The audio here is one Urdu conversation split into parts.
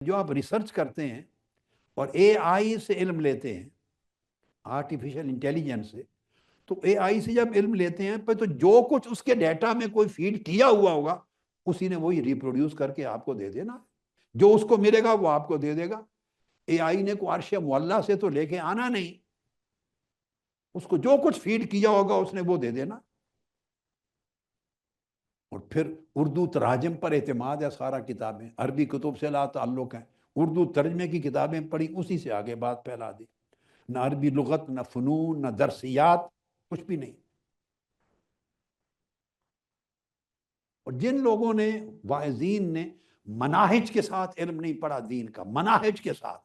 جو آپ ریسرچ کرتے ہیں اور اے آئی سے علم لیتے ہیں آرٹیفیشل انٹیلیجنس سے، تو اے آئی سے جب علم لیتے ہیں پہ تو جو کچھ اس کے ڈیٹا میں کوئی فیڈ کیا ہوا ہوگا، اسی نے وہی ریپروڈیوس کر کے آپ کو دے دینا۔ جو اس کو ملے گا وہ آپ کو دے دے گا۔ اے آئی نے کو عرش معلّہ سے تو لے کے آنا نہیں۔ اس کو جو کچھ فیڈ کیا ہوگا اس نے وہ دے دینا۔ اور پھر اردو تراجم پر اعتماد ہے سارا کتابیں۔ عربی کتب سے لا تعلق ہیں اردو ترجمے کی کتابیں پڑھی، اسی سے آگے بات پھیلا دی۔ نہ عربی لغت، نہ فنون، نہ درسیات، کچھ بھی نہیں۔ اور جن لوگوں نے، واعظین نے مناہج کے ساتھ علم نہیں پڑھا، دین کا مناہج کے ساتھ،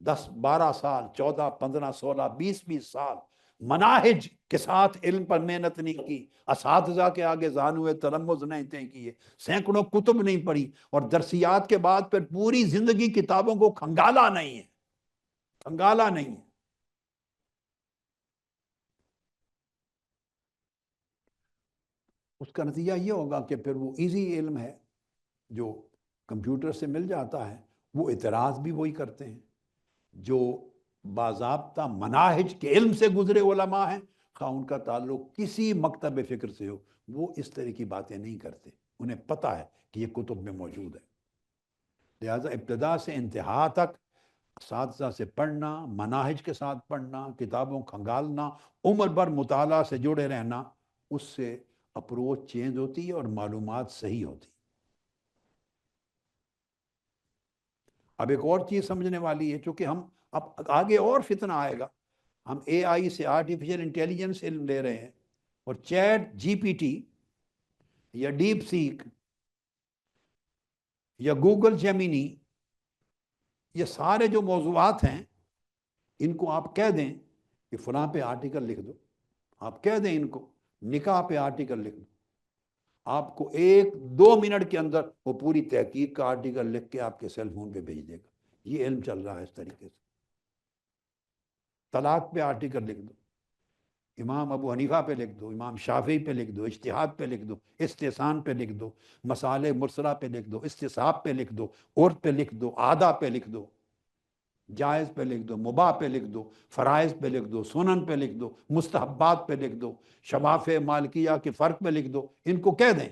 دس بارہ سال، چودہ، پندرہ، سولہ، بیس بیس سال مناہج کے ساتھ علم پر محنت نہیں کی۔ اساتذہ کے آگے زانوے تلمز نہیں طے کیے سینکڑوں کتب نہیں پڑھی اور درسیات کے بعد پھر پوری زندگی کتابوں کو کھنگالا نہیں ہے۔ کھنگالا نہیں ہے۔ اس کا نتیجہ یہ ہوگا کہ پھر وہ ایزی علم ہے جو کمپیوٹر سے مل جاتا ہے، وہ اعتراض بھی وہی کرتے ہیں جو باضابطہ مناہج کے علم سے گزرے علماء ہیں، خواہ ان کا تعلق کسی مکتب فکر سے ہو، وہ اس طرح کی باتیں نہیں کرتے۔ انہیں پتہ ہے کہ یہ کتب میں موجود ہے لہٰذا ابتدا سے انتہا تک اساتذہ سے پڑھنا، مناہج کے ساتھ پڑھنا، کتابوں کھنگالنا، عمر بھر مطالعہ سے جڑے رہنا، اس سے اپروچ چینج ہوتی ہے اور معلومات صحیح ہوتی۔ اب ایک اور چیز سمجھنے والی ہے، چونکہ ہم اب آگے اور فتنہ آئے گا۔ ہم اے آئی سے آرٹیفیشل انٹیلیجنس علم لے رہے ہیں اور چیٹ جی پی ٹی یا ڈیپ سیک یا گوگل جیمینی یہ سارے جو موضوعات ہیں، ان کو آپ کہہ دیں کہ فلاں پہ آرٹیکل لکھ دو۔ آپ کہہ دیں ان کو، نکاح پہ آرٹیکل لکھ دو۔ آپ کو ایک دو منٹ کے اندر وہ پوری تحقیق کا آرٹیکل لکھ کے آپ کے سیل فون پہ بھیج دے گا۔ یہ علم چل رہا ہے اس طریقے سے۔ طلاق پہ آرٹیکل لکھ دو امام ابو حنیفہ پہ لکھ دو امام شافی پہ لکھ دو اشتہاد پہ لکھ دو استحسان پہ لکھ دو مسالے مرسلہ پہ لکھ دو استصاب پہ لکھ دو عرف پہ لکھ دو آدھا پہ لکھ دو جائز پہ لکھ دو مباح پہ لکھ دو فرائض پہ لکھ دو سنن پہ لکھ دو مستحبات پہ لکھ دو شباف مالکیہ کے فرق پہ لکھ دو ان کو کہہ دیں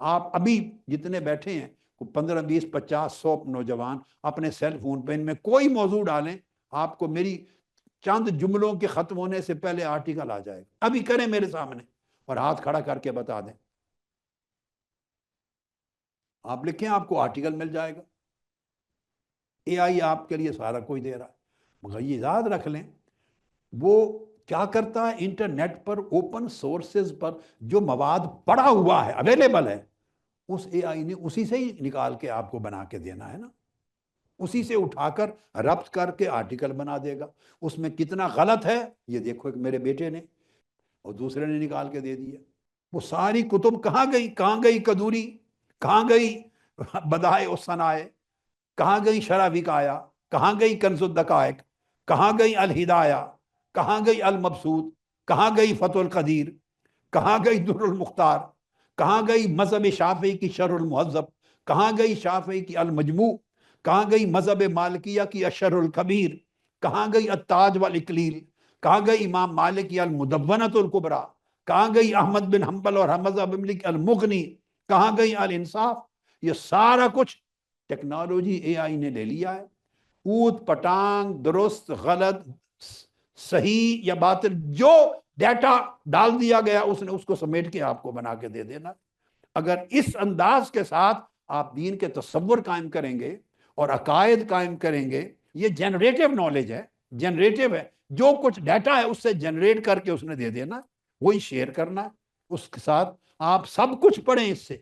آپ ابھی جتنے بیٹھے ہیں پندرہ بیس پچاس سو نوجوان اپنے سیل فون پہ ان میں کوئی موضوع ڈالیں آپ کو میری چند جملوں کے ختم ہونے سے پہلے آرٹیکل آ جائے گا۔ ابھی کریں میرے سامنے اور ہاتھ کھڑا کر کے بتا دیں۔ آپ لکھیں، آپ کو آرٹیکل مل جائے گا۔ اے آئی آپ کے لیے سارا کوئی دے رہا ہے۔ مگر یہ یاد رکھ لیں، وہ کیا کرتا ہے؟ انٹرنیٹ پر اوپن سورسز پر جو مواد پڑا ہوا ہے اویلیبل ہے، اس اے آئی نے اسی سے ہی نکال کے آپ کو بنا کے دینا ہے نا۔ اسی سے اٹھا کر ربط کر کے آرٹیکل بنا دے گا اس میں کتنا غلط ہے یہ دیکھو ایک میرے بیٹے نے اور دوسرے نے نکال کے دے دیا وہ ساری کتب کہاں گئی کہاں گئی کدوری کہاں گئی بدائے و سنائے کہاں گئی شرح آیا کہاں گئی کنز الدقائق کہاں گئی الہدایہ کہاں گئی المبسود کہاں گئی فتح القدیر کہاں گئی در المختار کہاں گئی مذہب شافعی کی شر المحذب کہاں گئی شافعی کی المجموع کہاں گئی مذہب مالکیہ کی اشر القبیر کہاں گئی التاج والاکلیل کہاں گئی امام مالک کی المدونت القبرہ کہاں گئی احمد بن حنبل اور مذہب المغنی؟ کہاں گئی الانصاف یہ سارا کچھ ٹیکنالوجی اے آئی نے لے لیا ہے۔ اوت پٹانگ، درست، غلط، صحیح یا باطل، جو ڈیٹا ڈال دیا گیا، اس نے اس کو سمیٹ کے آپ کو بنا کے دے دینا۔ اگر اس انداز کے ساتھ آپ دین کے تصور قائم کریں گے اور عقائد قائم کریں گے، یہ جنریٹو نالج ہے جنریٹو ہے، جو کچھ ڈیٹا ہے، اس سے جنریٹ کر کے اس نے دے دینا، وہی شیئر کرنا، اس کے ساتھ آپ سب کچھ پڑھیں اس سے۔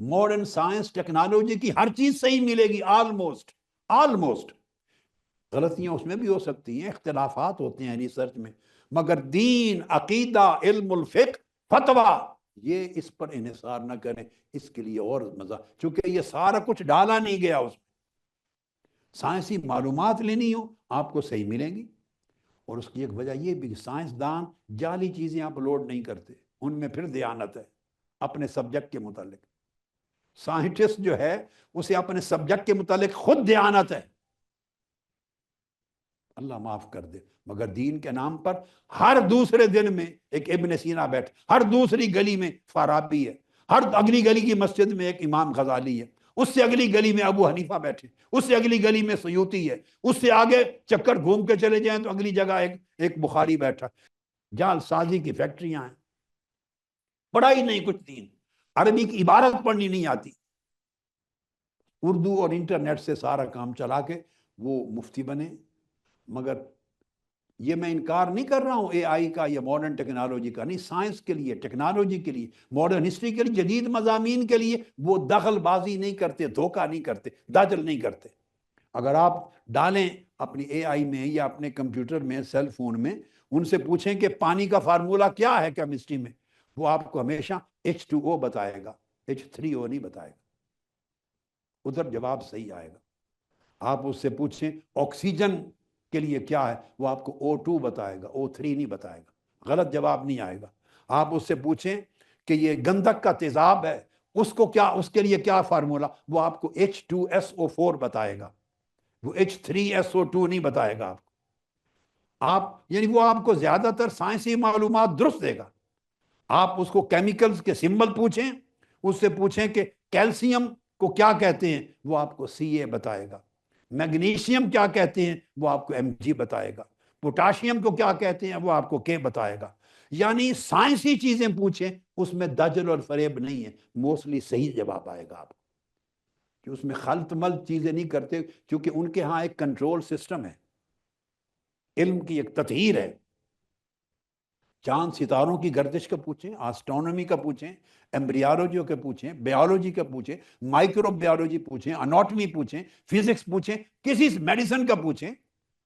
ماڈرن سائنس ٹیکنالوجی کی ہر چیز صحیح ملے گی آلموسٹ آلموسٹ غلطیاں اس میں بھی ہو سکتی ہیں، اختلافات ہوتے ہیں ریسرچ میں، مگر دین، عقیدہ، علم الفق فتوہ یہ اس پر انحصار نہ کریں، اس کے لیے اور مزہ۔ چونکہ یہ سارا کچھ ڈالا نہیں گیا اس میں۔ سائنسی معلومات لینی ہو، آپ کو صحیح ملیں گی۔ اور اس کی ایک وجہ یہ بھی کہ سائنسدان جعلی چیزیں آپ لوڈ نہیں کرتے، ان میں پھر دیانت ہے، اپنے سبجیکٹ کے متعلق۔ سائنٹسٹ جو ہے، اسے اپنے سبجیکٹ کے متعلق خود دیانت ہے۔ اللہ معاف کر دے۔ مگر دین کے نام پر ہر دوسرے دن میں ایک ابن سینا بیٹھ، ہر دوسری گلی میں فارابی ہے، ہر اگلی گلی کی مسجد میں ایک امام غزالی ہے۔ اس سے اگلی گلی میں ابو حنیفہ بیٹھے، اس سے اگلی گلی میں سیوتی ہے۔ اس سے آگے چکر گھوم کے چلے جائیں تو اگلی جگہ ایک ایک بخاری بیٹھا۔ جال سازی کی فیکٹریاں ہیں۔ پڑھائی نہیں کچھ دین۔ عربی کی عبارت پڑھنی نہیں آتی۔ اردو اور انٹرنیٹ سے سارا کام چلا کے وہ مفتی بنے۔ مگر یہ میں انکار نہیں کر رہا ہوں اے آئی کا یا ماڈرن ٹیکنالوجی کا، نہیں سائنس کے لیے ٹیکنالوجی کے لیے ماڈرن ہسٹری کے لیے، جدید مضامین کے لیے وہ دخل بازی نہیں کرتے، دھوکہ نہیں کرتے، داجل نہیں کرتے۔ اگر آپ ڈالیں اپنی اے آئی میں یا اپنے کمپیوٹر میں سیل فون میں، ان سے پوچھیں کہ پانی کا فارمولا کیا ہے کیمسٹری میں، وہ آپ کو ہمیشہ ایچ ٹو او بتائے گا۔ ایچ تھری او نہیں بتائے گا۔ ادھر جواب صحیح آئے گا۔ آپ اس سے پوچھیں آکسیجن کے لیے کیا ہے؟ وہ آپ کو او ٹو بتائے گا او تھری نہیں بتائے گا۔ غلط جواب نہیں آئے گا۔ آپ اس سے پوچھیں کہ یہ گندک کا تیزاب ہے، اس کو کیا، اس کے لیے کیا فارمولا؟ وہ آپ کو H two S O four بتائے گا۔ وہ H three S O two نہیں بتائے گا آپ کو۔ آپ یعنی وہ آپ کو زیادہ تر سائنسی معلومات درست دے گا۔ آپ اس کو کیمیکلز کے سمبل پوچھیں، اس سے پوچھیں کہ کیلسیم کو کیا کہتے ہیں؟ وہ آپ کو سی اے بتائے گا۔ میگنیشیم کیا کہتے ہیں؟ وہ آپ کو ایم جی بتائے گا۔ پوٹاشیم کو کیا کہتے ہیں؟ وہ آپ کو کے بتائے گا۔ یعنی سائنسی چیزیں پوچھیں، اس میں دجل اور فریب نہیں ہے۔ موسٹلی صحیح جواب آئے گا آپ کہ اس میں خلط مل چیزیں نہیں کرتے، کیونکہ ان کے ہاں ایک کنٹرول سسٹم ہے۔ علم کی ایک تطہیر ہے۔ چاند ستاروں کی گردش کا پوچھیں آسٹرونومی کا پوچھیں ایمبریالوجی کے پوچھیں بیالوجی کا پوچھیں مائکرو بیالوجی پوچھیں اناٹمی پوچھیں فزکس پوچھیں کسی میڈیسن کا پوچھیں؟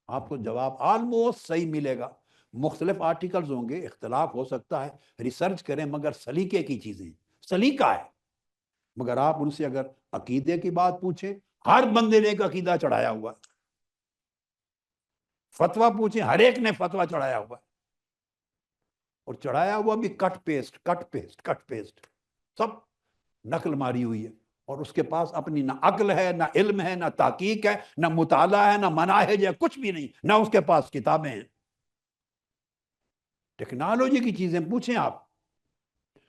آپ کو جواب آلموسٹ صحیح ملے گا۔ مختلف آرٹیکلز ہوں گے، اختلاف ہو سکتا ہے ریسرچ کریں، مگر سلیقے کی چیزیں۔ سلیقہ ہے۔ مگر آپ ان سے اگر عقیدے کی بات پوچھیں، ہر بندے نے ایک عقیدہ چڑھایا ہوا فتویٰ پوچھیں، ہر ایک نے فتویٰ چڑھایا ہوا ہے۔ اور چڑھایا ہوا بھی cut paste cut paste cut paste. سب نقل ماری ہوئی ہے۔ اور اس کے پاس اپنی نہ عقل ہے، نہ علم ہے، نہ تحقیق ہے، نہ مطالعہ ہے، نہ مناہج ہے، کچھ بھی نہیں۔ نہ اس کے پاس کتابیں ہیں۔ ٹیکنالوجی کی چیزیں پوچھیں آپ۔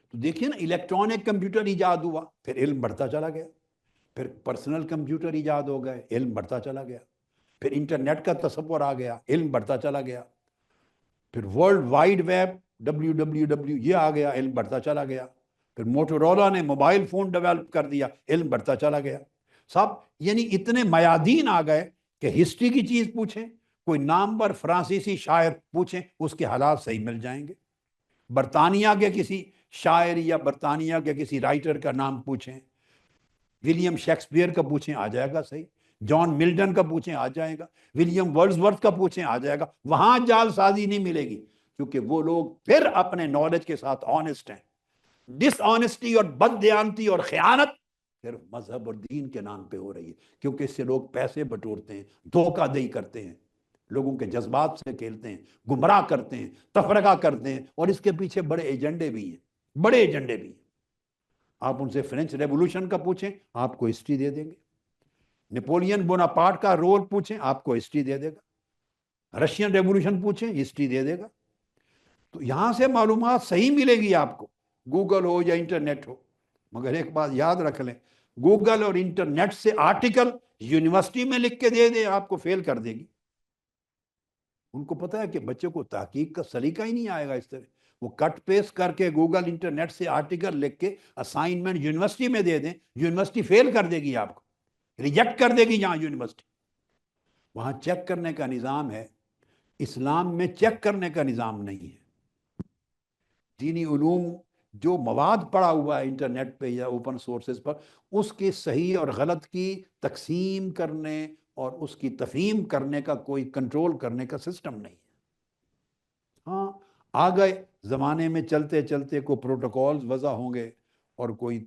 تو دیکھیے نا، الیکٹرانک کمپیوٹر ایجاد ہوا، پھر علم بڑھتا چلا گیا۔ پھر پرسنل کمپیوٹر ایجاد ہو گئے، علم بڑھتا چلا گیا۔ پھر انٹرنیٹ کا تصور آ گیا، علم بڑھتا چلا گیا۔ پھر world wide web W W W یہ آ گیا، علم بڑھتا چلا گیا۔ پھر موٹورولا نے موبائل فون ڈیولپ کر دیا، علم بڑھتا چلا گیا۔ صاحب یعنی اتنے میادین آ گئے کہ ہسٹری کی چیز پوچھیں، کوئی نامور فرانسیسی شاعر پوچھیں، اس کے حالات صحیح مل جائیں گے۔ برطانیہ کے کسی شاعر یا برطانیہ کے کسی رائٹر کا نام پوچھیں۔ ولیم شیکسپیئر کا پوچھیں، آ جائے گا صحیح۔ جان ملڈن کا پوچھیں، آ جائے گا۔ ولیم ورڈز کا پوچھیں، آ جائے گا۔ وہاں جال سازی نہیں ملے گی۔ کیونکہ وہ لوگ پھر اپنے نالج کے ساتھ آنےسٹ ہیں۔ ڈس آنےسٹی اور بد دیانتی اور خیانت پھر مذہب اور دین کے نام پہ ہو رہی ہے۔ کیونکہ اس سے لوگ پیسے بٹورتے ہیں دھوکہ دہی کرتے ہیں، لوگوں کے جذبات سے کھیلتے ہیں، گمراہ کرتے ہیں، تفرقہ کرتے ہیں اور اس کے پیچھے بڑے ایجنڈے بھی ہیں۔ بڑے ایجنڈے بھی ہیں۔ آپ ان سے فرینچ ریولوشن کا پوچھیں، آپ کو ہسٹری دے دیں گے۔ نیپولین بوناپارٹ کا رول پوچھیں، آپ کو ہسٹری دے دے گا۔ رشین ریولوشن پوچھیں ہسٹری دے دے گا۔ تو یہاں سے معلومات صحیح ملے گی آپ کو۔ گوگل ہو یا انٹرنیٹ ہو۔ مگر ایک بات یاد رکھ لیں گوگل اور انٹرنیٹ سے آرٹیکل یونیورسٹی میں لکھ کے دے دے آپ کو فیل کر دے گی۔ ان کو پتا ہے کہ بچے کو تحقیق کا سلیقہ ہی نہیں آئے گا اس طرح۔ وہ کٹ پیس کر کے گوگل انٹرنیٹ سے آرٹیکل لکھ کے اسائنمنٹ یونیورسٹی میں دے دیں یونیورسٹی فیل کر دے گی آپ کو۔ ریجیکٹ کر دے گی یہاں یونیورسٹی وہاں چیک کرنے کا نظام ہے۔ اسلام میں چیک کرنے کا نظام نہیں ہے۔ دینی علوم جو مواد پڑا ہوا ہے انٹرنیٹ پہ یا اوپن سورسز پر، اس کی صحیح اور غلط کی تقسیم کرنے اور اس کی تفہیم کرنے کا کوئی کنٹرول کرنے کا سسٹم نہیں ہے۔ ہاں آ گئے زمانے میں چلتے چلتے کوئی پروٹوکولز وضع ہوں گے اور کوئی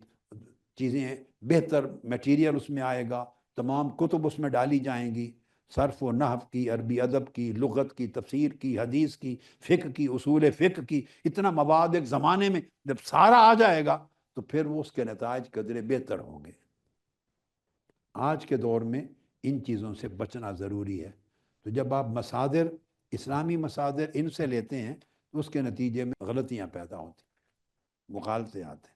چیزیں بہتر میٹیریل اس میں آئے گا، تمام کتب اس میں ڈالی جائیں گی۔ صرف و نحف کی، عربی ادب کی، لغت کی، تفسیر کی، حدیث کی، فقہ کی، اصول فقہ کی، اتنا مواد ایک زمانے میں جب سارا آ جائے گا تو پھر وہ اس کے نتائج قدرے بہتر ہوں گے۔ آج کے دور میں ان چیزوں سے بچنا ضروری ہے۔ تو جب آپ مصادر، اسلامی مصادر ان سے لیتے ہیں تو اس کے نتیجے میں غلطیاں پیدا ہوتی مغالطے آتے۔ ہیں